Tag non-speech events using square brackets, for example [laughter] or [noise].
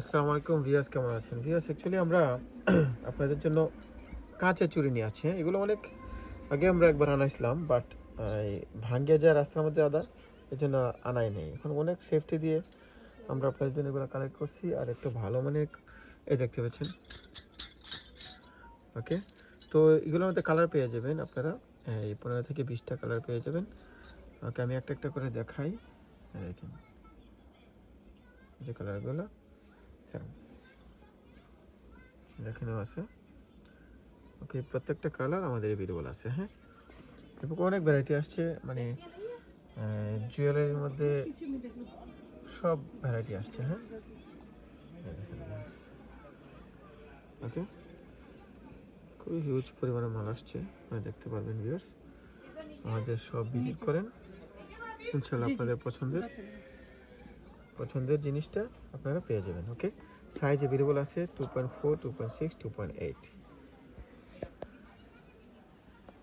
আসসালামু আলাইকুম ভিয়াস কেমন আছেন? ভিয়াস অ্যাকচুয়ালি আমরা [clears throat] আপনাদের জন্য কাঁচা চুরি নিয়ে আসছি। হ্যাঁ? এগুলো অনেক আগে আমরা একবার আনাইছিলাম বাট ভাঙ্গিয়া যায় রাস্তার মধ্যে আদা এই জন্য আনাই নেই। এখন অনেক সেফটি দিয়ে আমরা আপনাদের জন্য এগুলো কালেক্ট করছি, আর একটু ভালো মানে এ দেখতে পাচ্ছেন। ওকে তো এগুলোর মধ্যে কালার পেয়ে যাবেন আপনারা। এই পনেরো থেকে বিশটা কালার পেয়ে যাবেন। ওকে আমি একটা একটা করে দেখাই। দেখেন। যে কালারগুলো এখানেও আছে। ওকে প্রত্যেকটা কালার আমাদের এভেলেবল আছে হ্যাঁ? এবং অনেক ভ্যারাইটি আসছে মানে জুয়েলারির মধ্যে সব ভ্যারাইটি আসছে হ্যাঁ? ওকে খুবই হিউজ পরিমাণে মাল আসছে আপনারা দেখতে পারবেন ভিউয়ার্স আমাদের সব ভিজিট করেন। ইনশাল্লাহ আপনাদের পছন্দের। পছন্দের জিনিসটা আপনারা পেয়ে যাবেন ওকে সাইজ অ্যাভেলেবল আছে two point four two point six two point eight